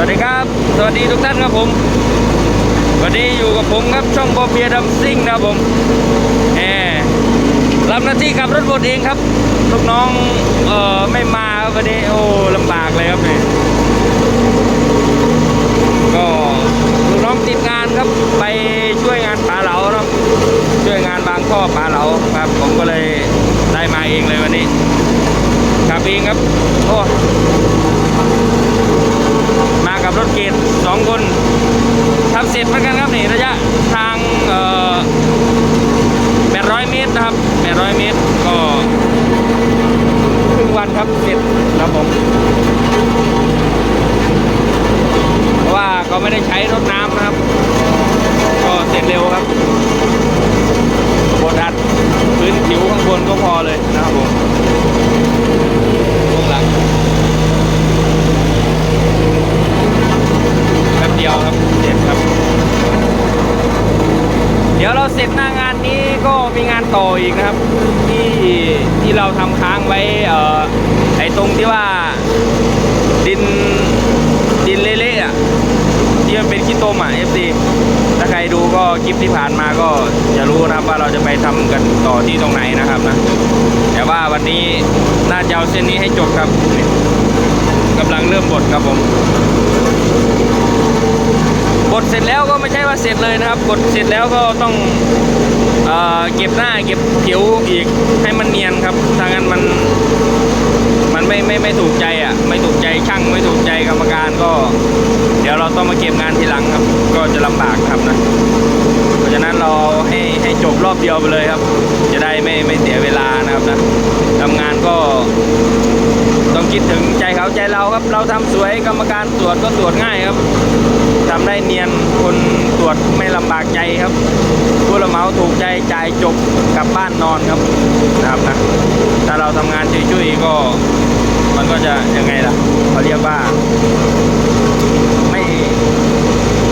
สวัสดีครับ สวัสดีทุกท่านครับผม วันนี้อยู่กับผมครับช่องบอเบียดัมซิ่งนะผมแหมรับหน้าที่ขับรถบดเองครับลูกน้องเอ่อไม่มาครับวันนี้โอ้ลำบากเลยครับเนี่ยก็ลูกน้องติดงานครับไปช่วยงานปลาเหลาเนาะช่วยงานบางข้อปลาเหลาครับ ผมก็เลยได้มาเองเลยวันนี้ขับเองครับโอ้ มากับรถเกต สองคนทำเสร็จเหมือนกันครับนี่ระยะทางเอ่อ800เมตรนะครับ800เมตรก็ครึ่งวันครับเสร็จครับผมเพราะว่าเขาไม่ได้ใช้รถน้ำนะครับ ก็เสร็จเร็วครับบดอัดพื้นผิวข้างบนก็พอเลยนะครับผมช่วงหลัง แป๊บ เดียวครับเสร็จครับ เดี๋ยวเราเสร็จหน้างานนี้ก็มีงานต่ออีกนะครับ ที่ที่เราทำค้างไว้เอ่อไอ้ตรงที่ว่าดินดินเละๆอะที่มันเป็นขี้ตมอะ FC ถ้าใครดูก็คลิปที่ผ่านมาก็จะรู้นะครับว่าเราจะไปทำกันต่อที่ตรงไหนนะครับนะแต่ว่าวันนี้น่าจะเอาเส้นนี้ให้จบครับกำลังเริ่มบดครับผม ดเสร็จแล้วก็ไม่ใช่ว่าเสร็จเลยนะครับบดเสร็จแล้วก็ต้องเอ่อเก็บหน้าเก็บผิวอีกให้มันเนียนครับถ้างั้นมันมันไม่ไม่ไม่ถูกใจอะ ไม่ถูกใจช่างไม่ถูกใจกรรมการก็ เดี๋ยวเราต้องมาเก็บงานทีหลังครับ ก็จะลำบากครับนะ เพราะฉะนั้นเราให้ให้จบรอบเดียวไปเลยครับ ไม่ไม่เสียเวลานะครับนะทำงานก็ต้องคิดถึงใจเขาใจเราครับ เราทำสวยกรรมการตรวจก็ตรวจง่ายครับทำได้เนียนคนตรวจไม่ลำบากใจครับผู้รับเมาถูกใจจ่ายจบกลับบ้านนอนครับนะครับนะถ้าเราทำงานจุยๆก็มันก็จะยังไงล่ะเขาเรียกว่าไม่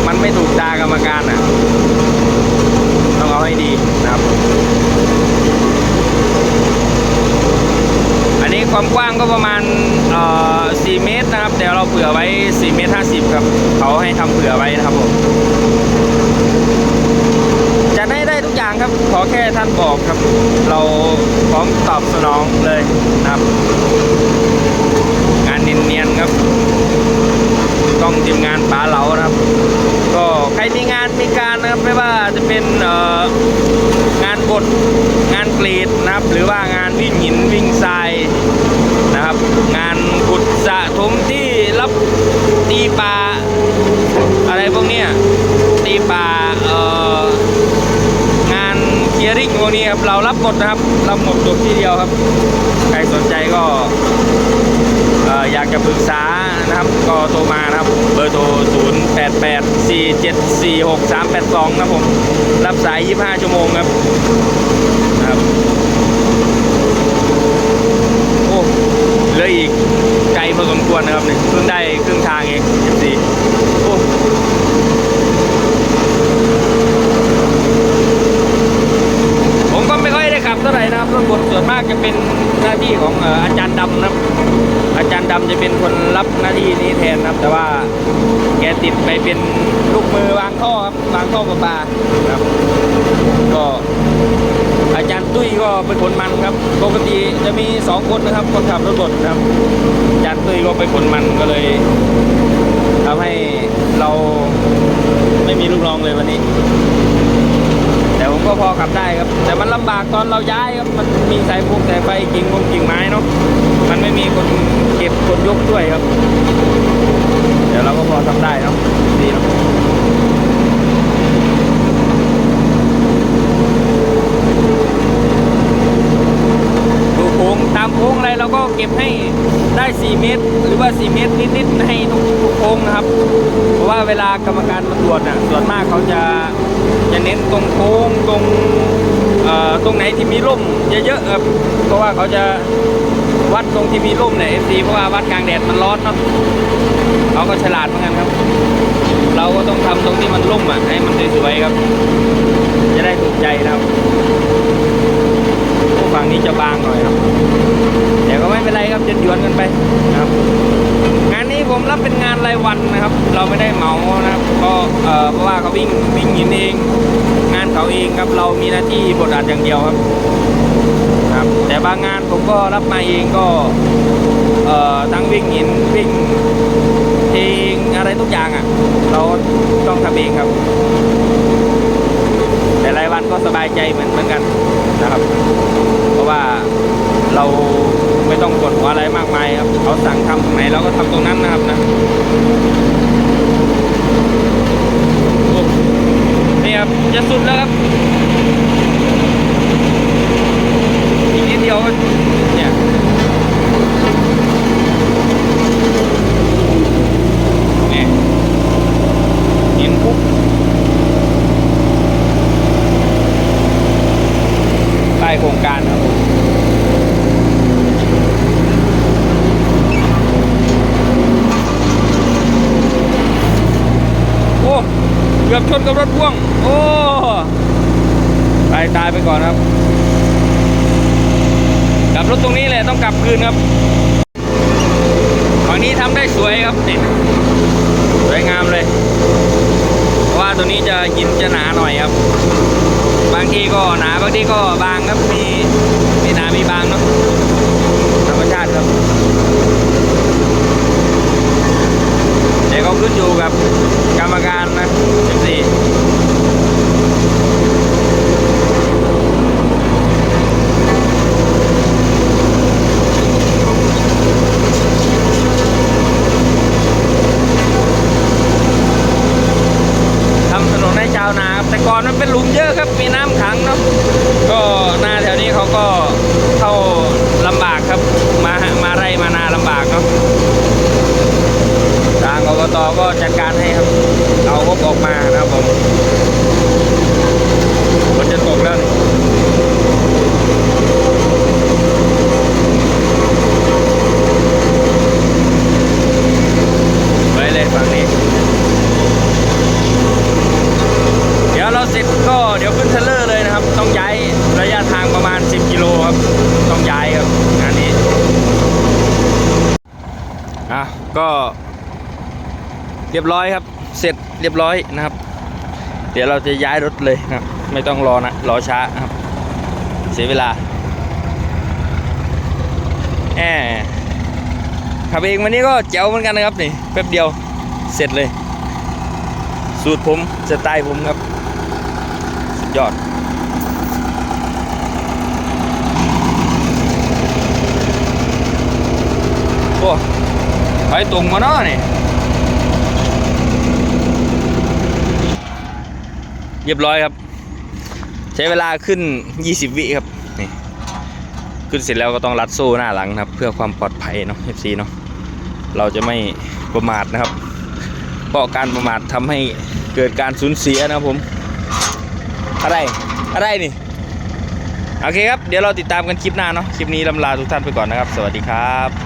มันไม่ถูกตากรรมการอะต้องเอาให้ดีนะครับ อันนี้ ความกว้างก็ประมาณเอ่อ4เมตรนะครับเดี๋ยวเราเผื่อไว้4เมตร50ครับเขาให้ทำเผื่อไว้นะครับผมจะได้ได้ทุกอย่างครับ ขอแค่ท่านบอกครับ เราพร้อมตอบสนองเลยนะครับ งานเนียนๆครับต้องทีมงานป๋าเหลานะครับ ก็ใครมีงานมีการนะครับไม่ว่าจะเป็นเอ่องานบดงานกรีดนะครับ หรือว่างานวิ่งหินวิ่งทราย งานขุดสะถมที่รับตีปลาอะไรพวกเนี้ยตีปลาเอ่องานเคลียร์ริ่งพวกนี้ครับเรารับหมดนะครับรับหมดจบที่เดียวครับ ใครสนใจก็เอ่ออยากจะปรึกษานะครับก็โทรมานะครับเบอร์โทร 0 8 8 4 7 4 6 3 8 2 นะครับผม รับสาย 25 ชั่วโมงครับครับ โอ้เหลื อีกไกลพอสมควรนะครับเนี่ยเพิ่งได้ครึ่งทางเอง14โอ้ผมก็ไม่ค่อยได้ขับเท่าไหร่นะครับรถบดส่วนมากจะเป็นหน้าที่ของอาจารย์ดำนะครับ อาจารย์ดำจะเป็นคนรับหน้าที่นี้แทนนะครับ แต่ว่าแกติดไปเป็นลูกมือวางท่อครับวางท่อประปาครับ ก็อาจารย์ตุ้ยก็เป็นคนมันครับปกติจะมีสองคนนะครับ คนขับรถบดนะครับอาจารย์ตุ้ยก็เป็นคนมันก็เลยทำให้เราไม่มีลูกน้องเลยวันนี้ ก็พอขับได้ครับ แต่มันลำบากตอนเราย้ายครับ มันมีสายพวงสายไฟกิ่งพวงกิ่งไม้เนาะ มันไม่มีคนเก็บคนยกด้วยครับ เดี๋ยวเราก็พอทำได้เนาะ ดีเนาะดูโค้งตามโค้งอะไรเราก็เก็บให้ได้ 4 เมตร หรือว่า 4 เมตรนิดๆให้ทุกโค้งนะครับ เพราะว่าเวลากรรมการมาตรวจน่ะ ส่วนมากเขาจะ จะเน้นตรงโค้งตรงตรงไหนที่มีร่มเยอะๆครับเพราะว่าเขาจะวัดตรงที่มีร่มเนี่ยเอฟซีเพราะว่าวัดกลางแดดมันร้อนเนาะเขาก็ฉลาดเหมือนกันครับ เราก็ต้องทำตรงที่มันร่มอะให้มันสวยๆครับ จะได้ถูกใจนะครับฝั่งนี้จะบางหน่อยครับแต่ก็ไม่เป็นไรครับจะหยวนกันไปนะครับ งานนี้ผมรับเป็นงานรายวันนะครับ เราไม่ได้เหมานะ เพราะว่าเขาวิ่งวิ่งหินเอง งานเขาเองครับเรามีหน้าที่บทอัดอย่างเดียวครับครับ แต่บางงานผมก็รับมาเองก็เอ่อทั้งวิ่งหินวิ่งเองอะไรทุกอย่างอะ เราต้องทำเองครับ แต่รายวันก็สบายใจเหมือนเหมือนกันนะครับ เพราะว่าเราไม่ต้องกดหัวอะไรมากมายครับเขาสั่งทำตรงไหนเราก็ทำตรงนั้นนะครับนะโอ้นี่ครับจะสุดแล้วครับอีกนิดเดียวก็เนี่ยนี่เห็นปุ๊บ ใต้โครงการครับผมโอ้ เกือบชนกับรถพ่วง โอ้ตายตายไปก่อนครับกลับรถตรงนี้แหละต้องกลับคืนครับฝั่งนี้ทำได้สวยครับนี่สวยงามเลยเพราะว่าตัวนี้จะหินจะหนาหน่อยครับ บางทีก็หนาบางทีก็บางครับมีมีหนามีบางเนาะธรรมชาติครับ แต่ก็ขึ้นอยู่กับกรรมการนะสิบสี่ทำถนนให้ชาวนาแต่ก่อนมันเป็นหลุมเยอะครับ มีน้ำขังเนาะ ก็หน้าแถวนี้เขาก็เข้าลำบากครับ มา มาไร่มานาลำบากเนาะางอบตก็จัดการให้ครับ เอางบออกมานะครับผมฝนจะตกแล้วนี่ไปเลยฝั่งนี้ เดี๋ยวเราเสร็จก็เดี๋ยวขึ้นเทเลอร์เลยนะครับ ต้องย้ายระยะทางประมาณ 10 กิโลครับ ต้องย้ายครับงานนี้อะก็ เรียบร้อยครับ เสร็จเรียบร้อยนะครับ เดี๋ยวเราจะย้ายรถเลยนะครับ ไม่ต้องรอนะรอช้านะครับ เสียเวลาแอบขับเองวันนี้ก็เจ๋วเหมือนกันนะครับนี่แป๊บเดียวเสร็จเลย สูตรผมสไตล์ผมครับสุดยอดโอ้ไปตรงมาเนาะนี่ เรียบร้อยครับ ใช้เวลาขึ้น 20 วิครับนี่ขึ้นเสร็จแล้วก็ต้องรัดโซ่หน้าหลังครับ เพื่อความปลอดภัยเนาะ FC เนาะเราจะไม่ประมาทนะครับ เพราะการประมาททำให้เกิดการสูญเสียนะครับผม อะไรอะไรนี่ โอเคครับ เดี๋ยวเราติดตามกันคลิปหน้าเนาะ คลิปนี้ลำลาทุกท่านไปก่อนนะครับ สวัสดีครับ